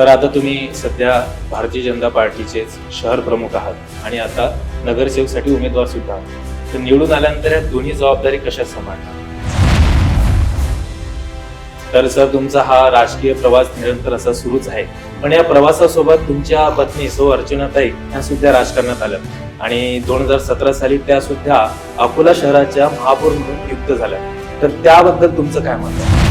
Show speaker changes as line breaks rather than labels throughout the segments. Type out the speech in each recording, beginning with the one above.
Sir आता तुम्ही सध्या भारतीय जनता पार्टीचे शहर प्रमुख आहात आणि आता नगरसेवकसाठी उमेदवार सुद्धा आहात. तर निवडून आल्यानंतर या दोन्ही जबाबदारी कशा सांभाळणार? तर सर तुमचा हा राजकीय प्रवास निरंतर असा सुरूच आहे. पण या प्रवासासोबत तुमच्या पत्नी सौ अर्चनाताई ह्या सुद्धा राजकारणात आल्या आणि दोन हजार सतरा साली त्या सुद्धा अकोला शहराच्या महापौर म्हणून नियुक्त झाल्या तर त्याबद्दल तुमचं काय मत आहे?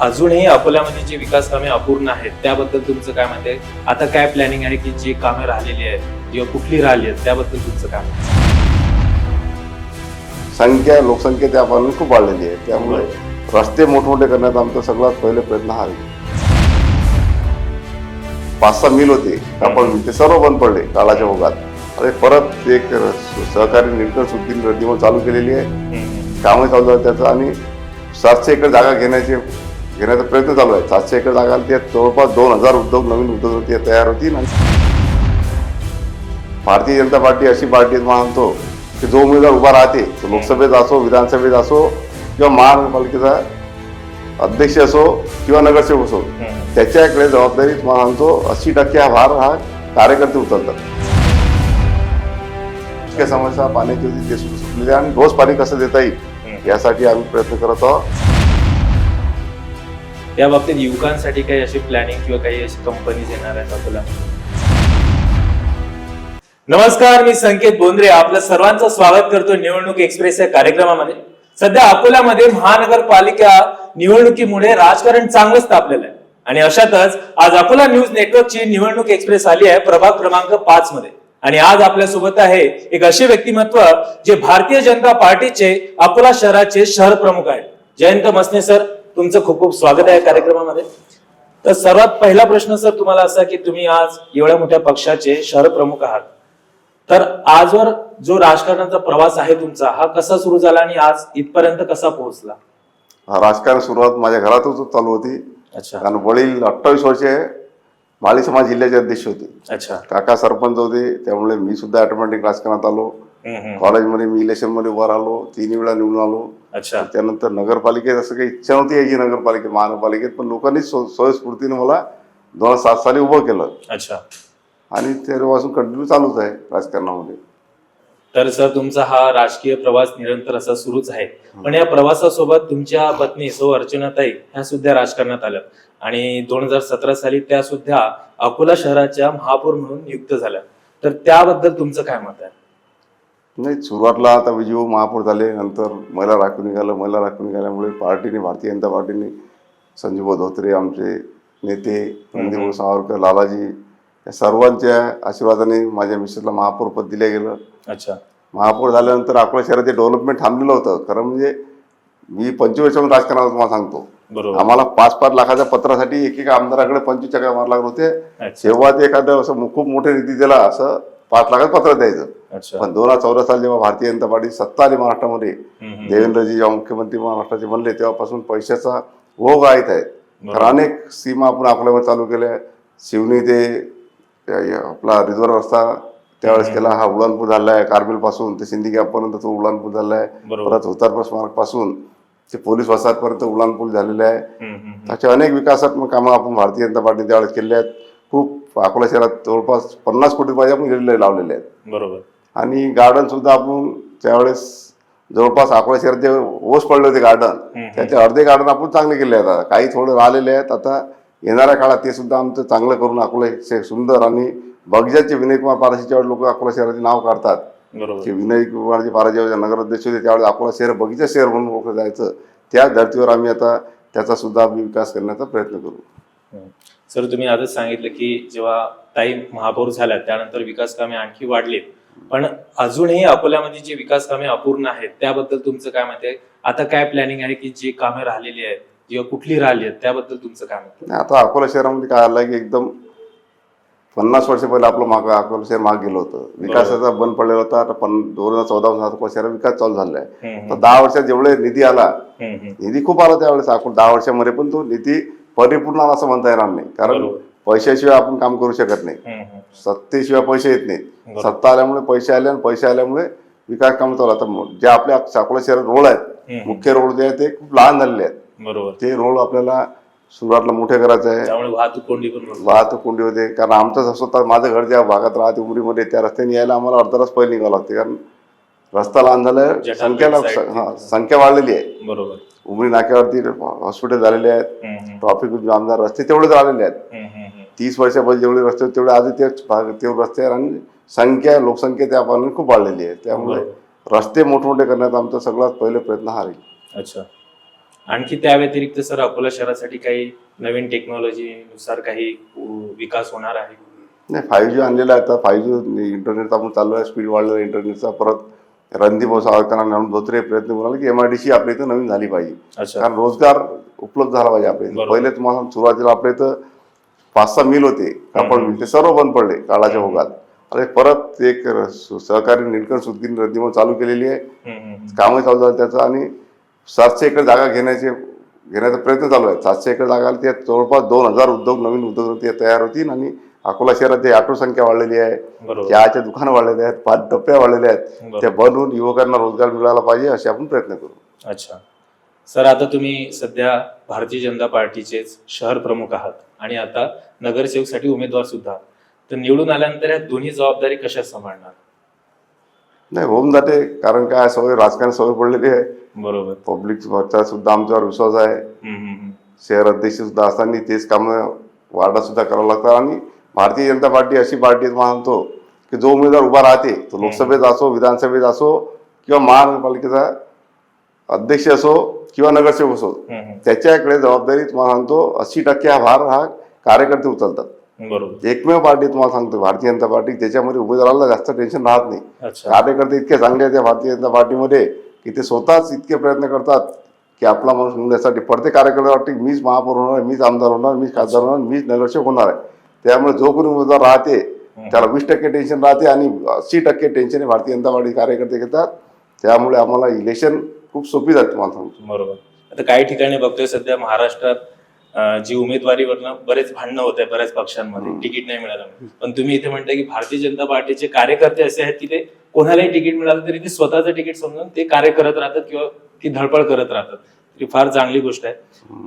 अजूनही अकोल्यामध्ये जी विकास कामे अपूर्ण आहेत त्याबद्दल तुमचं काय आहे? आता काय प्लॅनिंग आहे की जी कामे राहिलेली आहेत किंवा कुठली राहिली आहेत त्याबद्दल तुमचं काय आहे?
संख्या लोकसंख्या त्या पासून खूप वाढलेली आहे. त्यामुळे रस्ते मोठमोठे करण्यात आमचा सगळ्यात पहिले प्रयत्न हा पाच सहा मिल होते मिल ते सर्व बंद पडले काळाच्या ओघात. अरे परत एक सहकारी निरीक्षण सुद्धी रद्दीवर चालू केलेली आहे.
हम्म.
कामं चालू आहे त्याचं आणि सातशे एकर जागा घेण्याचे घेण्याचा प्रयत्न चालू आहे. सातशे एकर जागा ते जवळपास दोन हजार उद्योग नवीन उद्योग ते तयार होतील. आणि भारतीय जनता पार्टी अशी पार्टी मानतो की जो उमेदवार उभा राहते तो लोकसभेत असो विधानसभेत असो किंवा महानगरपालिकेचा अध्यक्ष असो किंवा नगरसेवक असो त्याच्याकडे जबाबदारी मानतो अस्सी टक्के हा भार हा कार्यकर्ते उचलतात. समस्या पाण्याची होती ते सुटलेली आणि रोज पाणी कसं देता येईल यासाठी आम्ही प्रयत्न करत आहोत.
या बाबतीत युवकांसाठी काही अशी प्लॅनिंग किंवा काही अशी कंपनीज येणार आहेत अकोला नमस्कार मी संकेत बोंद्रे. आपलं सर्वांचं स्वागत करतो निवडणूक एक्सप्रेस या कार्यक्रमामध्ये. सध्या अकोल्यामध्ये महानगरपालिका निवडणुकीमुळे राजकारण चांगलंच तापलेलं आहे. आणि अशातच आज अकोला न्यूज नेटवर्कची निवडणूक एक्सप्रेस आली आहे प्रभाग क्रमांक पाच मध्ये. आणि आज आपल्यासोबत आहे एक असे व्यक्तिमत्व जे भारतीय जनता पार्टीचे अकोला शहराचे शहर प्रमुख आहेत. जयंत मसने सर. तुमचं खूप खूप स्वागत आहे कार्यक्रमामध्ये. तर सर्वात पहिला प्रश्न सर तुम्हाला असा की तुम्ही आज एवढ्या मोठ्या पक्षाचे शहर प्रमुख आहात. तर आजवर जो राजकारणाचा प्रवास आहे तुमचा हा कसा सुरू झाला आणि आज इथपर्यंत कसा पोहोचला?
हा राजकारण सुरुवात माझ्या घरातच चालू होती.
अच्छा.
कारण वडील अठ्ठावीस वर्षे माळी समाज जिल्ह्याचे अध्यक्ष होते.
अच्छा.
काका सरपंच होते त्यामुळे मी सुद्धा ऑटोमॅटिक राजकारणात आलो. कॉलेजमध्ये मी इलेक्शनमध्ये वर आलो तिन्ही वेळा निवडून आलो.
अच्छा.
त्यानंतर नगरपालिकेत असं काही इच्छा नव्हती यायची नगरपालिकेत महानगरपालिकेत पण लोकांनी स्व- स्वयंस्फूर्तीने मला दोन हजार सात साली उभं केलं.
अच्छा.
आणि तेव्हापासून कंटिन्यू चालूच आहे राजकारणामध्ये.
तर सर तुमचा हा राजकीय प्रवास निरंतर असा सुरूच आहे. पण या प्रवासासोबत तुमच्या पत्नी सौ अर्चनाताई ह्या सुद्धा राजकारणात आल्या. आणि दोन हजार सतरा साली त्या सुद्धा अकोला शहराच्या महापौर म्हणून नियुक्त झाल्या. तर त्याबद्दल तुमचं काय मत आहे?
नाही सुरुवातला आता विजयभाऊ महापौर झाले नंतर महिला राखून निघालं. महिला राखून निघाल्यामुळे पार्टीने भारतीय जनता पार्टीने संजूभाऊ धोत्रे आमचे नेते रणदीपभाऊ सावरकर लालाजी या सर्वांच्या आशीर्वादाने माझ्या मिसेसला महापौर पद दिलं गेलं.
अच्छा.
महापौर झाल्यानंतर अकोला शहराचे डेव्हलपमेंट थांबलेलं होतं. खरं म्हणजे मी पंचवीस वर्षापासून राजकारणात तुम्हाला सांगतो. आम्हाला पाच पाच लाखाच्या पत्रासाठी एक एक आमदाराकडे पंचवीस चक्रा मार लागत होते. तेव्हा ते एखादं असं खूप मोठे निधी दिला असं पाच लाखात पत्र द्यायचं. पण दोन हजार चौदा साली जेव्हा भारतीय जनता पार्टी सत्ता आली महाराष्ट्रामध्ये. देवेंद्रजी जेव्हा मुख्यमंत्री महाराष्ट्राचे बनले तेव्हापासून पैशाचा ओघ आहेत आहे तर अनेक सीमा आपण आपल्यामध्ये चालू केल्या. शिवनी ते आपला रिझर्व्ह रस्ता त्यावेळेस केला. हा उडानपूर झाला आहे कारगिलपासून ते सिंधी पर्यंत तो उडानपूर झाला आहे. परत हुतात्मा स्मारकपासून ते पोलीस वसाहतपर्यंत उडानपूर झालेले आहे. अशा अनेक विकासात्मक कामं आपण भारतीय जनता पार्टीने त्यावेळेस केले आहेत. खूप अकोला शहरात जवळपास पन्नास कोटी रुपये आपण गेलेले लावलेले आहेत.
बरोबर.
आणि गार्डन सुद्धा आपण त्यावेळेस जवळपास अकोला शहरात जे ओस पडले होते गार्डन. त्याचे अर्धे गार्डन आपण चांगले केले आहेत. आता काही थोडे राहिलेले आहेत. आता येणाऱ्या काळात ते सुद्धा आमचं चांगलं करून अकोला शहर सुंदर आणि बगीचाचे विनयकुमार पारशीच्या लोक अकोला शहराचे नाव काढतात
बरोबर.
की विनय कुमारजी पाराजी नगराध्यक्ष होते त्यावेळेस अकोला शहर बगीचा शहर म्हणून ओळखलं जायचं. त्या धर्तीवर आम्ही आता त्याचा सुद्धा आम्ही विकास करण्याचा प्रयत्न करू.
सर तुम्ही आजच सांगितलं की जेव्हा ताई महापौर झाल्या त्यानंतर विकास कामे आणखी वाढली पण अजूनही अकोल्यामध्ये जी विकास कामे अपूर्ण आहेत त्याबद्दल तुमचं काय मत आहे? आता काय प्लॅनिंग आहे की जी कामे राहिलेली आहेत किंवा कुठली राहिली आहेत त्याबद्दल तुमचं काय मत
नाही आता अकोला शहरामध्ये काय आलं की एकदम पन्नास वर्ष पहिले आपलं माग अकोला शहर माग गेलं होतं. विकासाचा बंद पडलेला होता आता पण दोन हजार चौदा अकोला शहरात विकास चालू झालेला आहे तर दहा वर्षात जेवढे निधी आला. निधी खूप आला त्यावेळेस. अकोला दहा वर्षामध्ये पण तो निधी परिपूर्ण असं म्हणता येणार नाही कारण. पैशाशिवाय आपण काम करू शकत नाही. सत्तेशिवाय पैसे येत नाहीत. सत्ता आल्यामुळे पैसे आले आणि पैसे आल्यामुळे विकास काम चालू आता जे आपल्या अकोला शहरात रोड आहेत. मुख्य रोड जे आहेत ते खूप लहान झालेले आहेत
बरोबर
ते रोड आपल्याला सुरुवातला मोठे करायचं आहे
वाहतूक कोंडी.
वाहतूक कोंडी होते कारण आमचं स्वतः माझं घर ज्या भागात राहते उमरीमध्ये त्या रस्त्याने यायला आम्हाला अर्धा तास पहिले निघावं लागते कारण रस्ता लहान झालाय संख्याला हा संख्या वाढलेली आहे.
बरोबर.
उमरी नाक्यावरती हॉस्पिटल झालेले आहेत. ट्रॉफिक जाम झालं रस्ते तेवढेच राहिलेले आहेत. तीस वर्षापहिले जेवढे रस्ते होते तेवढे आधी तेच भाग तेवढे रस्ते आहेत आणि संख्या लोकसंख्या त्या पासून खूप वाढलेली आहे. त्यामुळे रस्ते मोठमोठे करण्यात आमचा सगळ्यात पहिले प्रयत्न हा राहील.
अच्छा. आणखी त्या व्यतिरिक्त सर अकोला शहरासाठी काही नवीन टेक्नॉलॉजी नुसार काही विकास होणार आहे?
नाही फाईव्ह जी आणलेला आहे आता. फाईव्ह जी इंटरनेटचा आपण चालू आहे. स्पीड वाढलेला इंटरनेटचा परत रणदीप सावरकरांना धोत्रे प्रयत्न करू की एम आय डी सी आपल्या इथं नवीन झाली पाहिजे. कारण रोजगार उपलब्ध झाला पाहिजे आपल्या इथं. पहिले तुम्हाला सुरुवातीला आपल्या इथं पाच सहा मिल होते कापड मिल ते सर्व बंद पडले काळाच्या ओघात. अरे परत एक सहकारी निलकंठ सुदगिरी रणदीप चालू केलेली आहे. कामही चालू झालं त्याचं आणि सातशे एकर जागा घेण्याचे घेण्याचा प्रयत्न चालू आहे. सातशे एकर जागा त्यात जवळपास दोन हजार उद्योग नवीन उद्योग तयार होतील आणि अकोला शहरात जे ऑटो संख्या वाढलेली आहे चहाच्या दुकानं वाढलेले आहेत पाच टप्प्या वाढलेल्या आहेत. त्या बनवून युवकांना रोजगार मिळाला पाहिजे असे आपण प्रयत्न करू.
अच्छा. सर आता तुम्ही सध्या भारतीय जनता पार्टीचेच शहर प्रमुख आहात आणि आता नगरसेवकसाठी उमेदवार सुद्धा तर निवडून आल्यानंतर या दोन्ही जबाबदारी कशा सांभाळणार?
नाही होऊन जाते कारण काय सवय राजकारण सवय पडलेली आहे.
बरोबर.
पब्लिकचा सुद्धा आमच्यावर विश्वास आहे. शहर अध्यक्ष सुद्धा असताना तेच कामं वार्डात सुद्धा करावं लागतात आणि भारतीय जनता पार्टी अशी पार्टी म्हणतो की जो उमेदवार उभा राहते तो लोकसभेत असो विधानसभेत असो किंवा महानगरपालिकेचा अध्यक्ष असो किंवा नगरसेवक असो. त्याच्याकडे जबाबदारी तुम्हाला सांगतो अस्सी टक्के हा भार हा कार्यकर्ते उचलतात.
बरोबर.
एकमेव पार्टी तुम्हाला सांगतो भारतीय जनता पार्टी त्याच्यामध्ये उमेदवाराला जास्त टेन्शन राहत नाही. कार्यकर्ते इतके चांगले आहेत त्या भारतीय जनता पार्टीमध्ये की ते स्वतःच इतके प्रयत्न करतात की आपला माणूस निवडण्यासाठी. प्रत्येक कार्यकर्ता वाटते मीच महापौर होणार मीच आमदार होणार मीच खासदार होणार मीच नगरसेवक होणार आहे. त्यामुळे जो कोणी उमेदवार राहते त्याला वीस टक्के टेन्शन राहते आणि अस्सी टक्के टेन्शन हे भारतीय जनता पार्टी कार्यकर्ते घेतात. त्यामुळे आम्हाला इलेक्शन खूप सोपी जाते तुम्हाला सांगतो.
बरोबर. आता काही ठिकाणी बघतोय सध्या महाराष्ट्रात जी उमेदवारीवरनं बरेच भांडणं होत आहे बऱ्याच पक्षांमध्ये तिकीट नाही मिळालं पण तुम्ही इथे म्हणताय की भारतीय जनता पार्टीचे कार्यकर्ते असे आहेत की ते कोणालाही तिकीट मिळालं तरी ते स्वतःचं तिकीट समजून ते कार्य करत राहतात किंवा ती धडपड करत राहतात. ही फार चांगली गोष्ट आहे.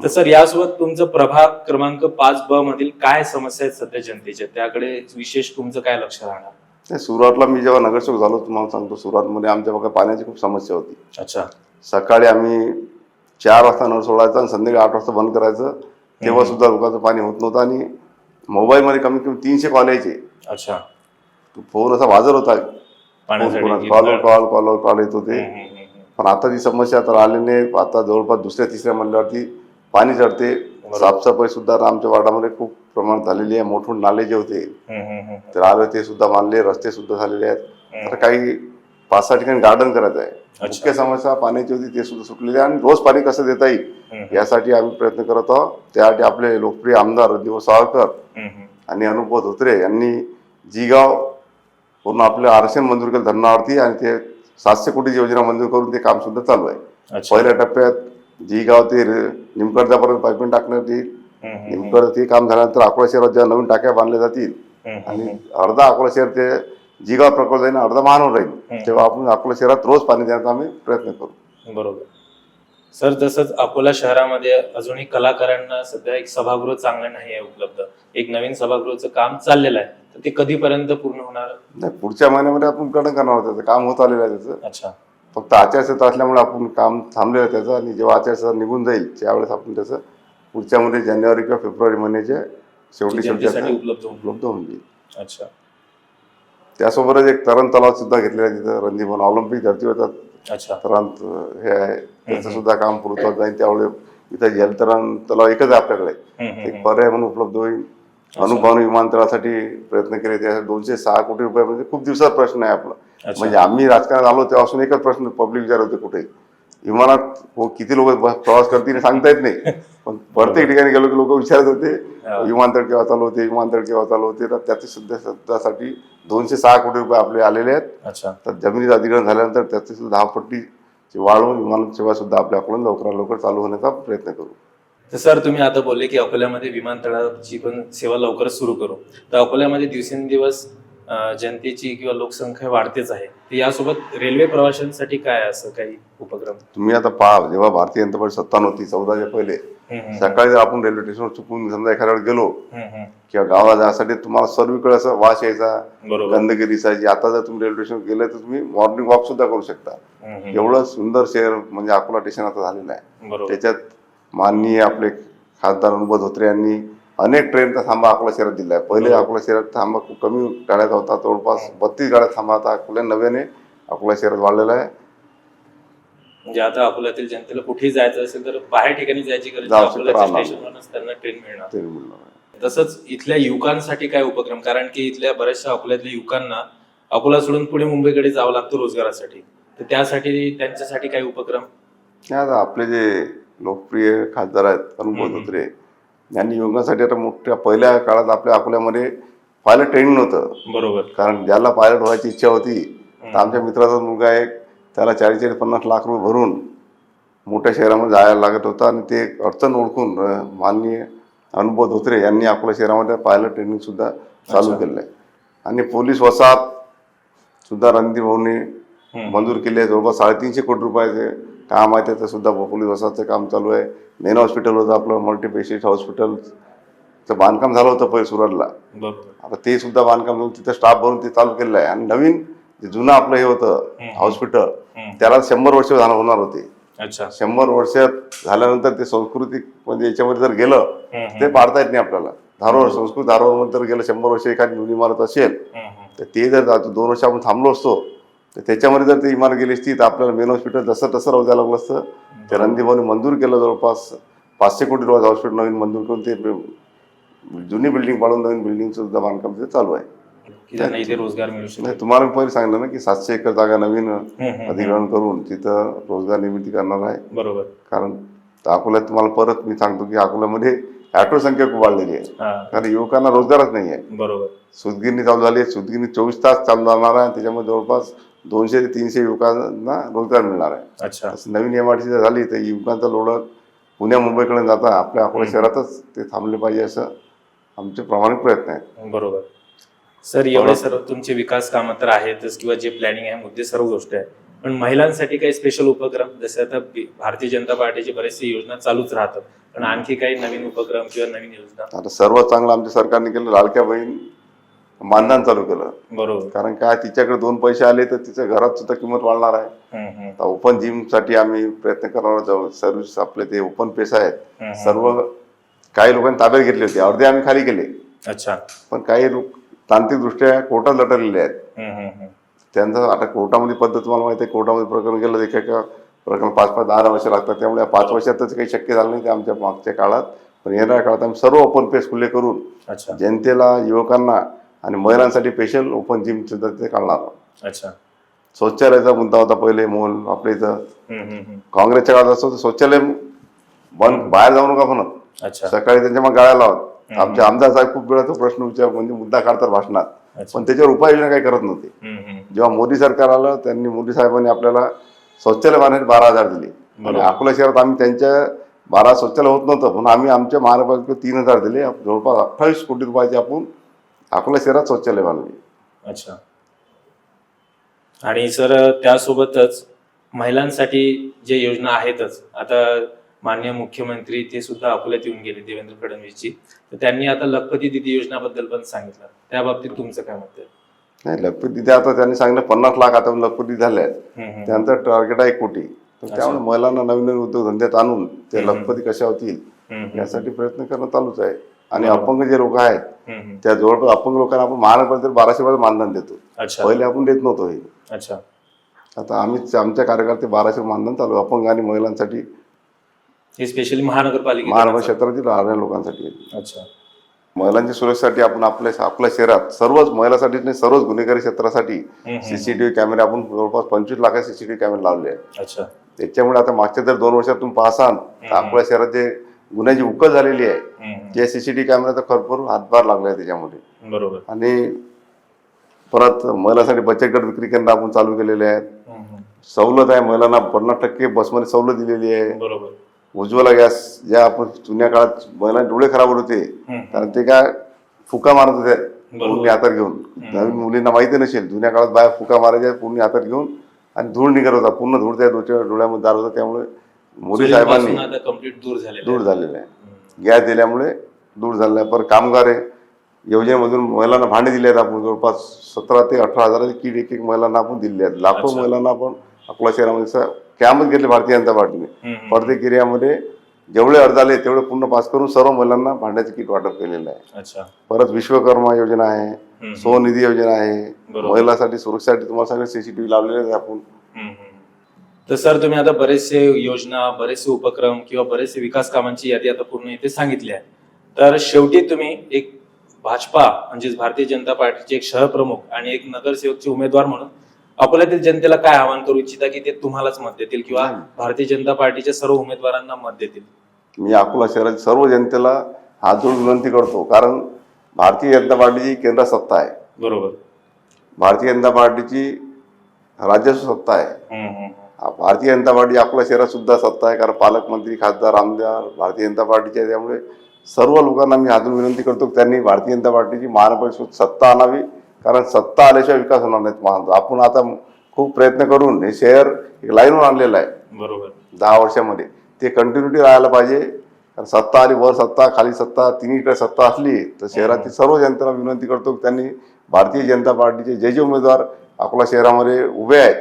तर सर यासोबत तुमचं प्रभाग क्रमांक पाच ब मधील काय समस्या आहेत सध्या जनतेच्या? त्याकडे विशेष तुमचं काय लक्ष राहणार?
नाही, सुरुवातला मी जेव्हा नगरसेवक झालो तुम्हाला सांगतो सुरुवातमध्ये आमच्या बघा पाण्याची खूप समस्या होती.
अच्छा.
सकाळी आम्ही चार वाजता नळ सोडायचा आणि संध्याकाळी आठ वाजता बंद करायचं. तेव्हा सुद्धा लोकांचं पाणी होत नव्हतं आणि मोबाईलमध्ये कमीत कमी तीनशे कॉल यायचे.
अच्छा.
फोन असा वाजत होता. कॉलवर कॉल कॉलवर कॉल येत होते. पण आता ती समस्या तर आली नाही. आता जवळपास दुसऱ्या तिसऱ्या म्हणल्यावरती पाणी चढते. साफसफाई सुद्धा आता आमच्या वार्डामध्ये खूप प्रमाणात झालेली आहे. मोठमोठे नाले जे होते. तर आले ते सुद्धा बांधले रस्ते सुद्धा झालेले आहेत. आता काही पाच सहा ठिकाणी गार्डन करायचं आहे. मुख्य समस्या पाण्याची होती ते सुद्धा सुटलेली आहे. आणि रोज पाणी कसं देता येईल? यासाठी आम्ही प्रयत्न करत आहोत. त्यासाठी आपले लोकप्रिय आमदार दिवस सावरकर. आणि अनुभव धोत्रे यांनी जिगाव पूर्ण आपलं आरक्षण मंजूर केलं धरणावरती आणि ते सातशे कोटी योजना मंजूर करून ते काम सुद्धा चालू आहे. पहिल्या टप्प्यात जिगाव ते रे- निमकडच्यापर्यंत पाईपलाईन टाकण्यात येईल. निमकड ते काम झाल्यानंतर अकोला शहरात ज्या नवीन टाक्या बांधल्या जातील आणि अर्धा अकोला शहर ते जिगाव प्रकल्प जाईल अर्धा महानवर राहील तेव्हा आपण अकोला शहरात रोज पाणी देण्याचा आम्ही प्रयत्न करू.
बरोबर. सर तसंच अकोला शहरामध्ये अजूनही कलाकारांना सध्या एक सभागृह चांगलं नाही आहे उपलब्ध. एक नवीन सभागृहाचं काम चाललेलं आहे. तर ते कधीपर्यंत पूर्ण होणार?
नाही पुढच्या महिन्यामध्ये आपण उद्घाटन करणार आहोत त्याचं. काम होत आलेलं आहे त्याचं.
अच्छा.
फक्त आचारसंहिता असल्यामुळे आपण काम थांबलेलं आहे त्याचं आणि जेव्हा आचारसंहिता निघून जाईल त्यावेळेस आपण त्याचं पुढच्या मध्ये जानेवारी किंवा फेब्रुवारी महिन्याच्या शेवटी शेवटी
जनतेसाठी उपलब्ध होईल
उपलब्ध होऊन जाईल.
अच्छा.
त्यासोबतच एक तरण तलाव सुद्धा घेतलेला आहे तिथं रणदीपन ऑलिम्पिक धर्तीवर.
अच्छा.
तरण हे आहे. त्याचं सुद्धा काम पूर्वत्वात जाईल त्यामुळे इथं जलतरण तलाव एकच आहे आपल्याकडे.
हम्म, हम्म,
एक पर्याय म्हणून उपलब्ध होईल. अनुभव विमानतळासाठी प्रयत्न केले. त्या दोनशे सहा कोटी रुपये म्हणजे खूप दिवसाचा प्रश्न आहे आपला. म्हणजे आम्ही राजकारणात आलो तेव्हापासून एकच प्रश्न पब्लिक विचारत होते कुठे. विमानात हो किती लोक प्रवास करतील सांगता येत नाही. पण प्रत्येक ठिकाणी गेलो की लोक विचारत होते. विमानतळ केव्हा चालू होते विमानतळ केव्हा चालू होते. तर त्याचे सध्या सध्यासाठी दोनशे सहा कोटी रुपये आपले आलेले आहेत. तर जमिनीचं अधिग्रहण झाल्यानंतर त्याची सुद्धा दहा पट्टी वाढवून विमान सेवा सुद्धा आपल्याकडून लवकरात लवकर चालू होण्याचा प्रयत्न करू.
तर सर तुम्ही आता बोलले की अकोल्यामध्ये विमानतळाची पण सेवा लवकरच सुरू करू. तर अकोल्यामध्ये दिवसेंदिवस जनतेची किंवा लोकसंख्या वाढतेच आहे. तर यासोबत रेल्वे प्रवाशांसाठी काय असं काही उपक्रम?
तुम्ही आता पहा जेव्हा भारतीय जनता पार्टी सत्ता नव्हती चौदाच्या पहिले. सकाळी जर आपण रेल्वे स्टेशनवर चुकून समजा एखाद्या वेळेस गेलो. किंवा गावाला जायसाठी तुम्हाला सर्वीकडे असं वास यायचा गंदगी दिसायची आता जर तुम्ही रेल्वे स्टेशन गेले तर तुम्ही मॉर्निंग वॉक सुद्धा करू शकता. एवढं सुंदर शहर म्हणजे अकोला स्टेशन आता झालेलं आहे. त्याच्यात माननीय आपले खासदार अनुभव धोत्रे यांनी अनेक ट्रेनचा थांबा अकोला शहरात दिला आहे पहिले अकोला शहरात थांबा खूप कमी गाड्याचा होता. जवळपास बत्तीस गाड्या थांबा आता अकोला नव्याने अकोला शहरात वाढलेला आहे.
म्हणजे आता अकोल्यातील जनतेला कुठेही जायचं असेल तर बाहेर ठिकाणी जायची गरज
जाऊ
नाही.
शकतं,
अकोल्याच्या
आरामात.
स्टेशनवरच त्यांना ट्रेन मिळणार.
ते.
तसंच इथल्या युवकांसाठी काय उपक्रम? कारण की इथल्या बऱ्याचशा अकोल्यातल्या युवकांना अकोला सोडून पुढे मुंबईकडे जावं लागतं रोजगारासाठी. तर त्यासाठी त्यांच्यासाठी काय उपक्रम?
नाही आता आपले जे लोकप्रिय खासदार आहेत अनुभव
हम्म.
धोत्रे यांनी युवकांसाठी आता मोठ्या पहिल्या काळात आपल्या अकोल्यामध्ये पायलट ट्रेनिंग नव्हतं
बरोबर
कारण ज्याला पायलट व्हायची इच्छा होती तर आमच्या मित्राचा मुलगा एक त्याला चाळीस चाळीस पन्नास लाख रुपये भरून मोठ्या शहरामध्ये जायला लागत होता आणि ते अडचण ओळखून माननीय अनुभव धोत्रे यांनी अकोला शहरामध्ये पायलट ट्रेनिंग सुद्धा चालू. केलं आहे आणि पोलीस वसाहत सुद्धा रणदीप भाऊनी. मंजूर केली जवळपास साडेतीनशे कोटी रुपयाचे काम आहे त्याचं सुद्धा पोलीस वसाहतचं काम चालू आहे मेन हॉस्पिटल होतं आपलं मल्टीपेशियंट हॉस्पिटलचं बांधकाम झालं होतं पहिले सुरतला आता ते सुद्धा बांधकाम करून तिथं स्टाफ भरून ते चालू केलेलं आहे आणि नवीन जे जुनं आपलं हे होतं. हॉस्पिटल. त्याला शंभर वर्ष होणार होते
अच्छा
शंभर वर्षात झाल्यानंतर ते सांस्कृतिक म्हणजे याच्यामध्ये जर गेलं. ते पाडता येत नाही आपल्याला धारोवर संस्कृत धारोवरमध्ये जर गेलं शंभर वर्ष एखादी जुनी इमारत असेल. तर ते जर दोन वर्ष आपण थांबलो असतो तर त्याच्यामध्ये जर ती इमारत गेली असती तर आपल्याला मेन हॉस्पिटल जसं तसं राहू द्यायला लागलं असतं. ते रणदीपने मंजूर केलं जवळपास पाचशे कोटी रुपयाचं हॉस्पिटल नवीन मंजूर करून ते जुनी बिल्डिंग पाडून नवीन बिल्डिंगचं सुद्धा बांधकाम तिथे चालू आहे.
की त्यांना इथे रोजगार मिळू
तुम्हाला मी पहिले सांगितलं ना की सातशे एकर जागा नवीन. अधिग्रहण करून तिथं रोजगार निर्मिती करणार आहे.
बरोबर.
कारण अकोल्यात तुम्हाला परत मी सांगतो की अकोल्यामध्ये ॲटो संख्या खूप वाढलेली आहे. कारण युवकांना रोजगारच नाही आहे.
बरोबर.
सुदगिरणी चालू झाली आहे. सुदगिरणी चोवीस तास चालू जाणार आहे. त्याच्यामध्ये जवळपास दोनशे ते तीनशे युवकांना रोजगार मिळणार आहे.
अच्छा.
नवीन एम आर टी झाली तर युवकांचा लोड पुण्या मुंबईकडे जाता आपल्या अकोला शहरातच ते थांबले पाहिजे असं आमचे प्रामाणिक प्रयत्न आहेत.
बरोबर. सर एवढे सर्व तुमचे विकास कामं तर आहेतच किंवा जे प्लॅनिंग आहे मुद्दे सर्व गोष्टी आहेत. पण महिलांसाठी काही स्पेशल उपक्रम जसे आता भारतीय जनता पार्टीची बरेचसे योजना चालूच राहतात. पण आणखी काही नवीन उपक्रम किंवा नवीन योजना?
आता सर्वात चांगलं आमच्या सरकारने केलं लाडक्या बहीण मानधन चालू केलं.
बरोबर.
कारण काय तिच्याकडे दोन पैसे आले तर तिच्या घरात सुद्धा किंमत वाढणार आहे. ओपन जिमसाठी आम्ही प्रयत्न करणार सर्व्हिस आपले ते ओपन पेस आहेत. सर्व काही लोकांनी ताब्यात घेतले होते. अर्धे आम्ही खाली केले
अच्छा.
पण काही लोक तांत्रिकदृष्ट्या कोर्टात लटकलेले आहेत. त्यांचं आता कोर्टामध्ये पद्धत तुम्हाला माहिती आहे कोर्टामध्ये प्रकरण गेलं एका एका प्रकरण पाच पाच दहा वर्ष लागतात. त्यामुळे पाच वर्षातच काही शक्य झालं नाही ते आमच्या मागच्या काळात. पण येणाऱ्या काळात आम्ही सर्व ओपन पेस खुले करून जनतेला युवकांना आणि महिलांसाठी स्पेशल ओपन जिम सुद्धा ते काढणार.
अच्छा.
शौचालयाचा मुद्दा होता पहिले मोल आपल्या इथं. काँग्रेसच्या काळात असं होतं, शौचालय बंद बाहेर जाऊ नका म्हणत.
अच्छा.
सकाळी त्यांच्या मग गाळ्या लावत. आमचे आमदार साहेब खूप वेळा तो प्रश्न विचार म्हणजे मुद्दा काढतात भाषणात. पण त्याच्यावर उपाययोजना काही करत नव्हते. जेव्हा मोदी सरकार आलं त्यांनी मोदी साहेबांनी आपल्याला शौचालय बांधण्यासाठी बारा हजार दिले. अकोला शहरात आम्ही त्यांच्या बारा शौचालय होत नव्हतं म्हणून आम्ही आमच्या महानगरपालिकेत तीन हजार दिले. जवळपास अठ्ठावीस कोटी रुपयाचे आपण अकोला शहरात शौचालय बांधले
अच्छा. आणि सर त्यासोबतच महिलांसाठी जे योजना आहेतच आता मान्य मुख्यमंत्री ते सुद्धा अकोल्यात येऊन गेले देवेंद्र फडणवीसजी. तर त्यांनी आता लखपती दिदी योजनाबद्दल पण सांगितलं. त्या बाबतीत तुमचं काय मत आहे?
नाही लखपत तिथे आता त्यांनी सांगितलं पन्नास लाख आता लखपती झाले आहेत. त्यानंतर टार्गेट आहे कोटी. तर त्यामुळे महिलांना नवीन नवीन उद्योगधंद्यात आणून ते. लखपती कशा होतील. यासाठी प्रयत्न करणं चालूच आहे. आणि. अपंग जे लोक आहेत. त्या जवळपास अपंग लोकांना आपण महानगरपालिकेत बाराशे रुपये मानधन देतो पहिले आपण देत नव्हतो हे
अच्छा
आता आम्ही आमच्या कार्यकर्ते बाराशे मानधन चालू. अपंग आणि महिलांसाठी
हे स्पेशली महानगरपालिका
महानगर क्षेत्रातील राहणाऱ्या लोकांसाठी.
अच्छा
महिलांच्या सुरक्षेसाठी आपण आपल्या आपल्या शहरात सर्वच महिलांसाठी नाही सर्वच गुन्हेगारी क्षेत्रासाठी. सीसीटीव्ही कॅमेरे आपण जवळपास पंचवीस लाख सीसीटीव्ही कॅमेरे लावले आहेत
अच्छा
त्याच्यामुळे आता मागच्या जर दोन वर्षात तुम्ही पाहसाल तर आपल्या शहरात जे गुन्ह्याची उकल झालेली आहे. जे सीसीटीव्ही कॅमेराचा भरपूर हातभार लागला आहे त्याच्यामध्ये
बरोबर
आणि परत महिलांसाठी बचत गट विक्री केंद्र आपण चालू केलेले आहेत. सवलत आहे महिलांना पन्नास टक्के बसमध्ये सवलत दिलेली आहे
बरोबर
उज्ज्वला गॅस ज्या आपण जुन्या काळात महिलांचे डोळे खराब होत. कारण ते काय फुका मारत होते. पूर्ण हातात घेऊन नवीन मुलींना माहिती नसेल जुन्या काळात बाहेर फुका मारायच्या पूर्ण हातात घेऊन आणि धूळ निघत होता पूर्ण धूळ त्या डोळ्या डोळ्यामध्ये जात होता त्यामुळे मोदी साहेबांनी
चोरीपासून आता कंप्लीट दूर झालेलं
दूर
आहे.
झालेलं आहे गॅस दिल्यामुळे दूर झालेलं आहे पर कामगार आहे योजनेमधून महिलांना भांडे दिले आहेत आपण जवळपास सतरा ते अठरा हजाराची किट एक एक महिलांना आपण दिले आहेत लाखो. महिलांना आपण अकोला शहरामध्ये कॅम्पच घेतले भारतीय जनता पार्टीने. प्रत्येक एरियामध्ये जेवढे अर्ज आले तेवढे पूर्ण पास करून सर्व महिलांना भांड्याचे किट वाटप केलेलं आहे परत विश्वकर्मा योजना आहे. स्वनिधी योजना आहे. महिलासाठी सुरक्षेसाठी तुम्हाला सगळे सीसीटीव्ही लावलेले आहेत आपण.
तर सर तुम्ही आता बरेचसे योजना बरेचसे उपक्रम किंवा बरेचसे विकास कामांची यादी आता पूर्ण इथे सांगितली आहे. तर शेवटी तुम्ही एक भाजपा म्हणजेच भारतीय जनता पार्टीचे एक शहर प्रमुख आणि एक नगरसेवकचे उमेदवार म्हणून अकोल्यातील जनतेला काय आवाहन करू इच्छिता की ते तुम्हालाच मत देतील किंवा. भारतीय जनता पार्टीच्या सर्व उमेदवारांना मत देतील?
मी अकोला शहरातील सर्व जनतेला हात जोडून विनंती करतो कारण भारतीय जनता पार्टीची केंद्र सत्ता आहे.
बरोबर.
भारतीय जनता पार्टीची राज्याची सत्ता आहे. भारतीय जनता पार्टी अकोला शहरात सुद्धा सत्ता आहे कारण पालकमंत्री खासदार आमदार भारतीय जनता पार्टीचे त्यामुळे सर्व लोकांना मी हातून विनंती करतो की त्यांनी भारतीय जनता पार्टीची महानगरपालिकेत सत्ता आणावी कारण सत्ता आल्याशिवाय विकास होणार नाहीत महान आपण आता खूप प्रयत्न करून हे शहर एक लाईनवर आणलेलं आहे.
बरोबर.
दहा वर्षामध्ये. ते कंटिन्युटी राहायला पाहिजे. कारण सत्ता आली वर सत्ता खाली सत्ता तिन्हीकडे सत्ता असली तर शहरातील सर्व जनतेला विनंती करतो की त्यांनी भारतीय जनता पार्टीचे जे जे उमेदवार अकोला शहरामध्ये उभे आहेत.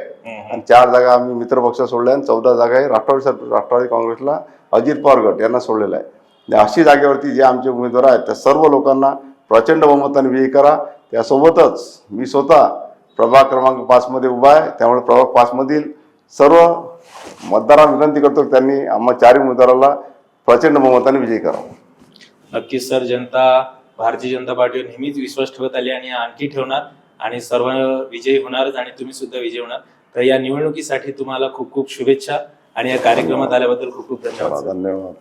आणि चार जागा आम्ही मित्रपक्ष सोडल्या आणि चौदा जागा आहे राष्ट्रवादी सर- राष्ट्रवादी काँग्रेसला अजित पवार गट यांना सोडलेला आहे. आणि अशी जागेवरती जे आमचे उमेदवार आहेत त्या सर्व लोकांना प्रचंड बहुमताने विजयी करा. त्यासोबतच मी स्वतः प्रभाग क्रमांक पाचमध्ये उभा आहे. त्यामुळे प्रभाग पाचमधील सर्व मतदारांना विनंती करतो की त्यांनी आम्हा चारही उमेदवाराला प्रचंड बहुमताने विजयी करावं.
नक्कीच सर. जनता भारतीय जनता पार्टीवर नेहमीच विश्वास ठेवत आली आणि आणखी ठेवणार. आणि सर्व विजयी होणारच आणि तुम्ही सुद्धा विजयी होणार तर या निवडणुकीसाठी तुम्हाला खूप खूप शुभेच्छा आणि या कार्यक्रमात आल्याबद्दल खूप खूप धन्यवाद.
धन्यवाद